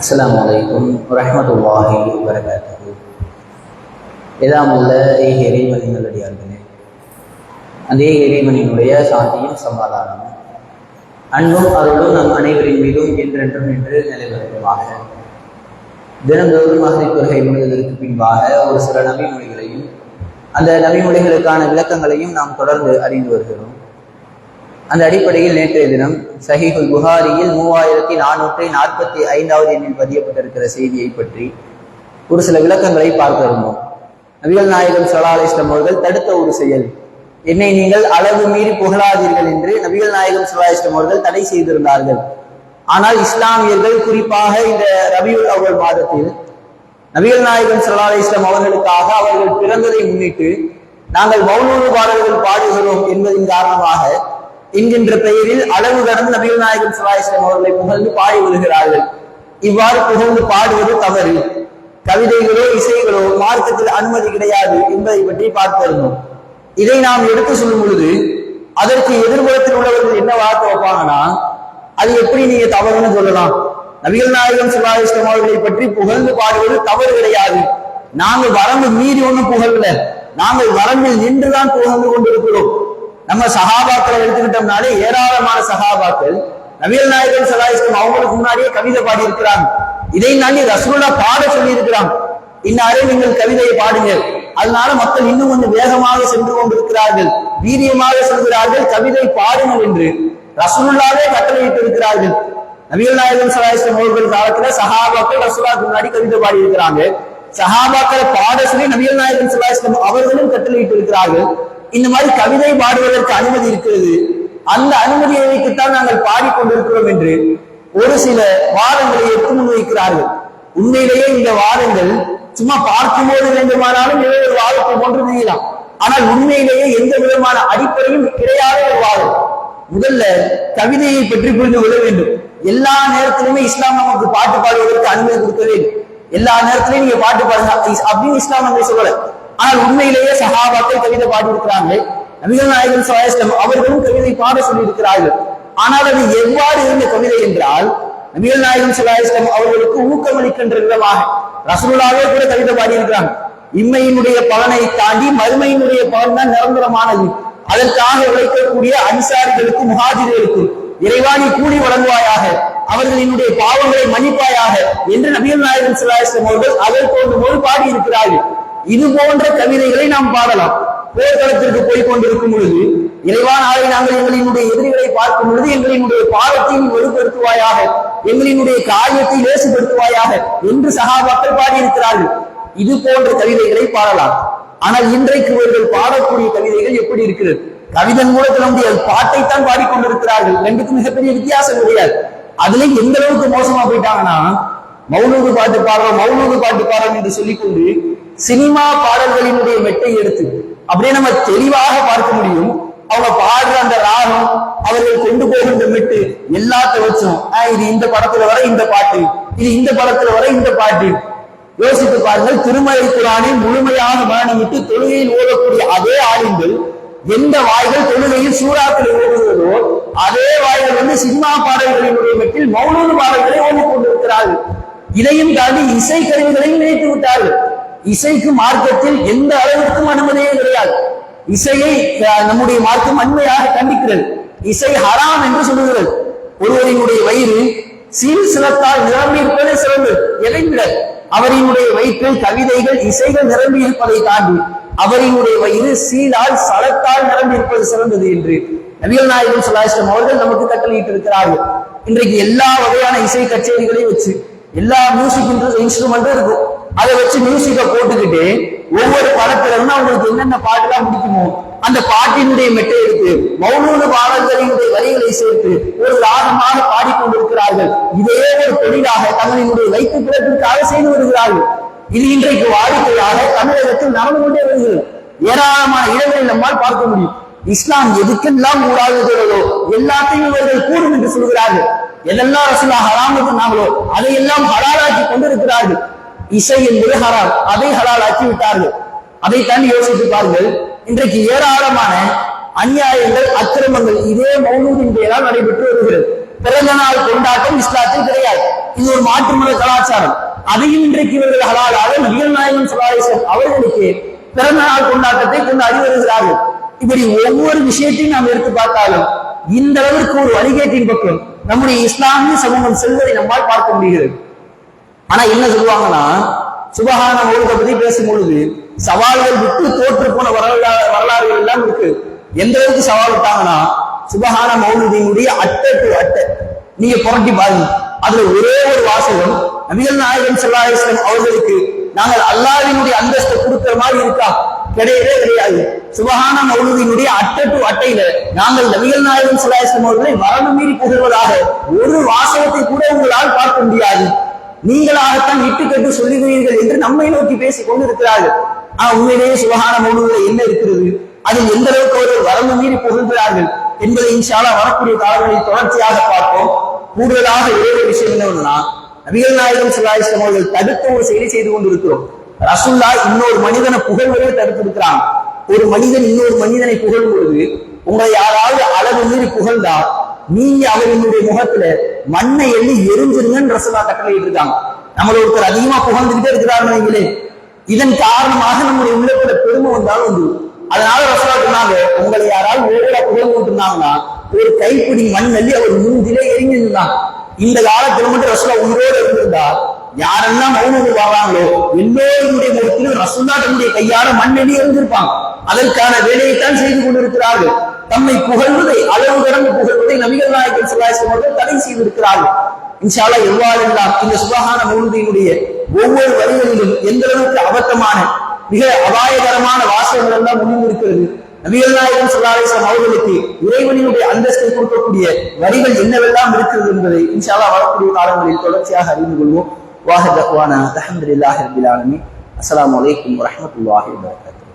அஸ்லாம் அலைக்கும் வரமத்துல்லாஹி வரகாத்து எல்லாம் உள்ள ஏக இறைவனின் நல்லடியார்களே அந்த ஏக இறைவனினுடைய சாந்தியும் சமாதானமும் அன்பும் அருளும் நம் அனைவரின் மீதும் என்றென்றும் என்று நிலைவருமாக தினந்தோறும் மகனை கொள்கை முடிவதற்கு பின்பாக ஒரு சில நபிமொழிகளையும் அந்த நபிமொழிகளுக்கான விளக்கங்களையும் நாம் தொடர்ந்து அறிந்து வருகிறோம். அந்த அடிப்படையில் நேற்றைய தினம் சஹிஹுல் புகாரியில் மூவாயிரத்தி நானூற்றி நாற்பத்தி ஐந்தாவது எண்ணில் பதியப்பட்டிருக்கிற செய்தியை பற்றி ஒரு சில விளக்கங்களை பார்க்க இருந்தோம். நபிகள் நாயகம் சல்லா அலிஸ்லாம் அவர்கள் தடுத்த ஒரு செயல் என்னை நீங்கள் அளவு மீறி புகழாதீர்கள் என்று நபிகள் நாயகம் சல்லா இஸ்லாம் அவர்கள் தடை செய்திருந்தார்கள். ஆனால் இஸ்லாமியர்கள் குறிப்பாக இந்த ரபியுல் அவர்கள் மாதத்தில் நபிகள் நாயகம் சல்லா இஸ்லாம் அவர்களுக்காக அவர்கள் பிறந்ததை முன்னிட்டு நாங்கள் மௌனூறு பாடல்கள் பாடுகிறோம் என்பதின் காரணமாக என்கின்ற பெயரில் அளவு கடந்து நபிகள் நாயகம் சல்லாஹிஸ்லாம் அவர்களை புகழ்ந்து பாடி வருகிறார்கள் இவ்வாறு புகழ்ந்து பாடுவது தவறு. கவிதைகளோ இசைகளோ மார்க்கத்தில் அனுமதி கிடையாது என்பதை பற்றி பார்த்து இதை நாம் எடுத்து சொல்லும் பொழுது அதற்கு எதிர்புறத்தில் உள்ளவர்கள் என்ன வார்த்தை வைப்பாங்கன்னா அது எப்படி நீங்க தவறுன்னு சொல்லலாம். நபிகள் நாயகம் சல்லாஹிஸ்லாம் அவர்களை பற்றி புகழ்ந்து பாடுவது தவறு கிடையாது. நாங்கள் வரம்பு மீறி ஒண்ணும் புகழல. நாங்கள் வரம்பில் நின்றுதான் புகழ்ந்து கொண்டிருக்கிறோம். நம்ம சகாபாக்களை எடுத்துக்கிட்டோம்னாலே ஏராளமான சகாபாக்கள் நவீல் நாயகன் சலாஹிஸ்லம் அவங்களுக்கு முன்னாடியே கவிதை பாடி இருக்கிறாங்க இதை தாண்டி ரசூலா பாட சொல்லி இருக்கிறாங்க இன்னாரே நீங்கள் கவிதையை பாடுங்கள். அதனால மக்கள் இன்னும் கொஞ்சம் வேகமாக சென்று கொண்டிருக்கிறார்கள். வீரியமாக செல்கிறார்கள் கவிதை பாடுங்கள் என்று ரசூல்லாவே கட்டளையிட்டு இருக்கிறார்கள் நவீல் நாயகன் சலாஹிஸ்லம் அவர்கள் காலத்துல சகாபாக்கள் ரசூலாக்கு முன்னாடி கவிதை பாடி இருக்கிறாங்க சகாபாக்களை பாட சொல்லி நவீல் நாயகன் சலாஹிஸ்லம் அவர்களும் கட்டளையிட்டு இருக்கிறார்கள் இந்த மாதிரி கவிதை பாடுவதற்கு அனுமதி இருக்கிறது. அந்த அனுமதியை வைத்துத்தான் நாங்கள் பாடிக்கொண்டிருக்கிறோம் என்று ஒரு சில வாதங்களை எடுத்து முன்வைக்கிறார்கள். உண்மையிலேயே இந்த வாதங்கள் சும்மா பார்க்கும்போது வேண்டுமானாலும் ஏதோ ஒரு வாதத்தை போன்று நீங்கலாம் ஆனால் உண்மையிலேயே எந்த விதமான அடிப்படையும் கிடையாத ஒரு வாதம். முதல்ல கவிதையை பற்றி புரிந்து கொள்ள வேண்டும். எல்லா நேரத்திலுமே இஸ்லாம் நமக்கு பாட்டு பாடுவதற்கு அனுமதி கொடுக்க வேண்டும். எல்லா நேரத்திலையும் நீங்க பாட்டு பாடுங்க. அப்படின்னு இஸ்லாம் நம்மை சொல்லல. ஆனால் உண்மையிலேயே சகாபாக்கள் கவிதை பாடியிருக்கிறாங்க நபிகள் நாயகன் சலாஹம் அவர்களும் கவிதை பாட சொல்லி இருக்கிறார்கள் ஆனால் அது எவ்வாறு இருந்த கவிதை என்றால் நபிகள் நாயகன் சலாஹம் அவர்களுக்கு ஊக்கமளிக்கின்ற விதமாக ரசூலாவே கூட கவிதை பாடியிருக்கிறாங்க. இம்மையினுடைய பலனை தாண்டி மறுமையினுடைய பலன் தான் நிரந்தரமானது. அதற்காக உழைக்கக்கூடிய அன்சாரிகளுக்கு முகாஜிர்களுக்கு இறைவாணி கூலி வழங்குவாயாக அவர்களினுடைய பாவங்களை மன்னிப்பாயாக என்று நபிகள் நாயகன் சலாஹம் அவர்கள் அதற்கு ஒரு பாடி இருக்கிறார்கள் இது போன்ற கவிதைகளை நாம் பாடலாம். போர்க்களத்திற்கு போய் கொண்டிருக்கும் பொழுது இறைவான ஆலை நாங்கள் எங்களினுடைய எதிரிகளை பார்க்கும் பொழுது எங்களினுடைய பாவத்தையும் வலுப்படுத்துவாயாக எங்களினுடைய காரியத்தை லேசுபடுத்துவாயாக என்று சகாபாக்கள் பாடியிருக்கிறார்கள். இது போன்ற கவிதைகளை பாடலாம். ஆனால் இன்றைக்கு இவர்கள் பாடக்கூடிய கவிதைகள் எப்படி இருக்கிறது? கவிதன் மூலத்தில் நம்முடைய பாட்டைத்தான் பாடிக்கொண்டிருக்கிறார்கள். ரெண்டுக்கும் மிகப்பெரிய வித்தியாசம் கிடையாது. அதுல எந்த அளவுக்கு மோசமா போயிட்டாங்கன்னா மௌனூது பாட்டு பாடுறோம் மௌனூது பாட்டு பாடுறோம் என்று சொல்லிக்கொண்டு சினிமா பாடல்களினுடைய மெட்டை எடுத்து அப்படியே நம்ம தெளிவாக பார்க்க முடியும். அவங்க பாடுற அந்த ராகம் அவர்கள் கொண்டு போகின்ற மெட்டு எல்லாத்த வச்சும் இது இந்த படத்துல வர இந்த பாட்டு இது இந்த படத்துல வர இந்த பாட்டு. யோசித்து பாருங்கள் திருமலை குரானை முழுமையாக மரணமிட்டு தொழுகையில் ஓடக்கூடிய அதே ஆளுங்கள் எந்த வாய்கள் தொழுகையில் சூறாக்களை ஓடுகிறதோ அதே வாய்கள் வந்து சினிமா பாடல்களினுடைய மெட்டில் மௌனூது பாடல்களை ஓடிக்கொண்டிருக்கிறார்கள் இதையும் தாண்டி இசை கருவிகளையும் நினைத்து விட்டார்கள். இசைக்கு மார்க்கத்தில் எந்த அளவிற்கும் அனுமதியே கிடையாது. இசையை நம்முடைய மார்க்கம் அண்மையாக கண்டிக்கிறது. இசை ஹராம் என்று சொல்லுகிறது. ஒருவரினுடைய வயிறு சீல் சிலத்தால் நிரம்பி இருப்பதே சிறந்தது எதை விட? அவரினுடைய வயிற்றில் கவிதைகள் இசைகள் நிரம்பி இருப்பதை தாண்டி அவரினுடைய வயிறு சீலால் சலத்தால் நிரம்பி இருப்பது சிறந்தது என்று நபிகள் நாயகன் சுல்லாஸ்லம் அவர்கள் நமக்கு கட்டளையிட்டு இருக்கிறார்கள் இன்றைக்கு எல்லா வகையான இசை கச்சேரிகளையும் வச்சு எல்லா மியூசிக் இன்ஸ்ட்ருமெண்ட்டும் இருக்கும். அதை வச்சு மியூசிக்க போட்டுக்கிட்டு ஒவ்வொரு படத்துல இருந்து அவங்களுக்கு என்னென்ன பாட்டுலாம் பிடிக்குமோ அந்த பாட்டினுடைய மெட்டை எடுத்து மௌனூறு பாடல்களினுடைய வரிகளை சேர்த்து ஒரு ராகமாக பாடிக்கொண்டிருக்கிறார்கள். இதே ஒரு தொழிலாக தங்களினுடைய வைத்து பிறப்பிற்காக செய்து வருகிறார்கள். இது இன்றைக்கு வாடிக்கையாக தமிழகத்தில் நடந்து கொண்டே வருகிறது. ஏராளமான இடங்களில் நம்மால் பார்க்க முடியும். இஸ்லாம் எதுக்கெல்லாம் கூடாதுகிறதோ எல்லாத்தையும் இவர்கள் கூடும் என்று சொல்கிறார்கள். எதெல்லாம் ரசூலா ஹராம் சொன்னாங்களோ அதையெல்லாம் ஹலாலாக்கி கொண்டிருக்கிறார்கள். இசை என்பது ஹராம். அதை ஹலாலாக்கி விட்டார்கள் அதைத்தான் யோசித்து பாருங்கள். இன்றைக்கு ஏராளமான அநியாயங்கள் அக்கிரமங்கள் இதே மௌனூரின் பெயரால் நடைபெற்று வருகிறது. பிறந்த நாள் கொண்டாட்டம் இஸ்லாத்தில் கிடையாது. இது ஒரு மாற்று மத கலாச்சாரம். அதையும் இன்றைக்கு இவர்கள் ஹலாலாக நபிகள் நாயகம் சலாஹம் அவர்களுக்கு பிறந்த நாள் கொண்டாட்டத்தை கொண்டாடி வருகிறார்கள் இப்படி ஒவ்வொரு விஷயத்தையும் நாம் எடுத்து பார்த்தாலும் இந்த அளவிற்கு ஒரு வழிகேட்டின் பக்கம் நம்முடைய இஸ்லாமிய சமூகம் செல்வதை நம்மால் பார்க்க முடிகிறது. ஆனா என்ன சொல்லுவாங்கன்னா சுபகான மௌலத்தை பத்தி பேசும் பொழுது சவால்கள் விட்டு தோற்று போன வரலாறு வரலாறுகள் எல்லாம் இருக்கு. எந்த அளவுக்கு சவால் விட்டாங்கன்னா சுபகான மௌலுதியினுடைய அட்டை டு அட்டை. நீங்க புரட்டி பாருங்க. அதுல ஒரே ஒரு வாசகம் நபிகள் நாயகன் ஸல்லல்லாஹு அவர்களுக்கு நாங்கள் அல்லாவினுடைய அந்தஸ்தை கொடுக்கிற மாதிரி இருக்கா? கிடையவே கிடையாது. சுபகான மௌலுதியினுடைய அட்டை டு அட்டையில நாங்கள் நபிகள் நாயகன் ஸல்லல்லாஹு அவர்களை வரம்பு மீறி புகழ்வதாக ஒரு வாசகத்தை கூட உங்களால் பார்க்க முடியாது. நீங்களாகத்தான் இட்டு கட்டு சொல்லுகிறீர்கள் என்று நம்மை நோக்கி பேசிக் கொண்டிருக்கிறார்கள். ஆனா உண்மையிலேயே சுபஹான மௌலுதில என்ன இருக்கிறது? அதில் எந்த அளவுக்கு அவர்கள் வரம்பு மீறி புகழ்கிறார்கள் என்பதை இன்ஷாலா வரக்கூடிய காலங்களில் தொடர்ச்சியாக பார்ப்போம். கூடுதலாக ஒரே ஒரு விஷயம் என்னவென்னா நபிகள் நாயகம் சுல்லாஸ்லம் அவர்கள் தடுத்த ஒரு செயலை செய்து கொண்டிருக்கிறோம். ரசுல்லா இன்னொரு மனிதனை புகழ்வதை தடுத்திருக்கிறாங்க ஒரு மனிதன் இன்னொரு மனிதனை புகழும் பொழுது உங்களை யாராவது அளவு மீறி புகழ்ந்தா நீங்க அவர்களுடைய முகத்துல மண்ணை எள்ளி எரிஞ்சிருங்கன்னு ரசுல்லா கட்டளையிட்டு இருக்காங்க நம்மள ஒருத்தர் அதிகமா புகழ்ந்துகிட்டே இருக்கிறாருன்னு வைங்களேன் இதன் காரணமாக நம்முடைய உள்ளத்துல பெருமை வந்தாலும் உண்டு. அதனால ரசோலா சொன்னாங்க உங்களை யாராவது ஓடா புகழ் போட்டுருந்தாங்கன்னா ஒரு கைப்பிடி மண் அள்ளி அவர் மூஞ்சிலே எரிஞ்சிருந்தான் இந்த காலத்துல மட்டும் ரசோலா உயிரோடு இருந்திருந்தா யாரெல்லாம் மௌனங்கள் வாழ்றாங்களோ எல்லோருடைய முகத்திலும் ரசுல்லா தன்னுடைய கையால மண் எண்ணி எரிஞ்சிருப்பாங்க அதற்கான வேலையைத்தான் செய்து கொண்டிருக்கிறார்கள். தம்மை புகழ்வதை அளவு கடந்து புகழ்வதை நபிகள் நாயகர் சுல்லாஸ்லம் அவர்கள் தடை செய்திருக்கிறார்கள். இன்ஷால்லா எவ்வாறெல்லாம் இந்த சுபகான மௌலியினுடைய ஒவ்வொரு வரிகளிலும் எந்த அளவுக்கு அபத்தமான மிக அபாயகரமான வாசகங்கள் எல்லாம் முடிந்திருக்கிறது. நபிகள்நாயகம் நாயகம் அவர்களுக்கு இறைவனினுடைய அந்தஸ்தை கொடுக்கக்கூடிய வரிகள் என்னவெல்லாம் இருக்கிறது என்பதை இன்ஷாலா வரக்கூடிய காலங்களில் தொடர்ச்சியாக அறிந்து கொள்வோம். வாஹத் அஹ்வானா அலமதுல்லாஹி ரபில் ஆலமி அஸ்ஸலாமு அலைக்கும் வரஹ்மத்துல்லாஹி வபரகாத்துஹு.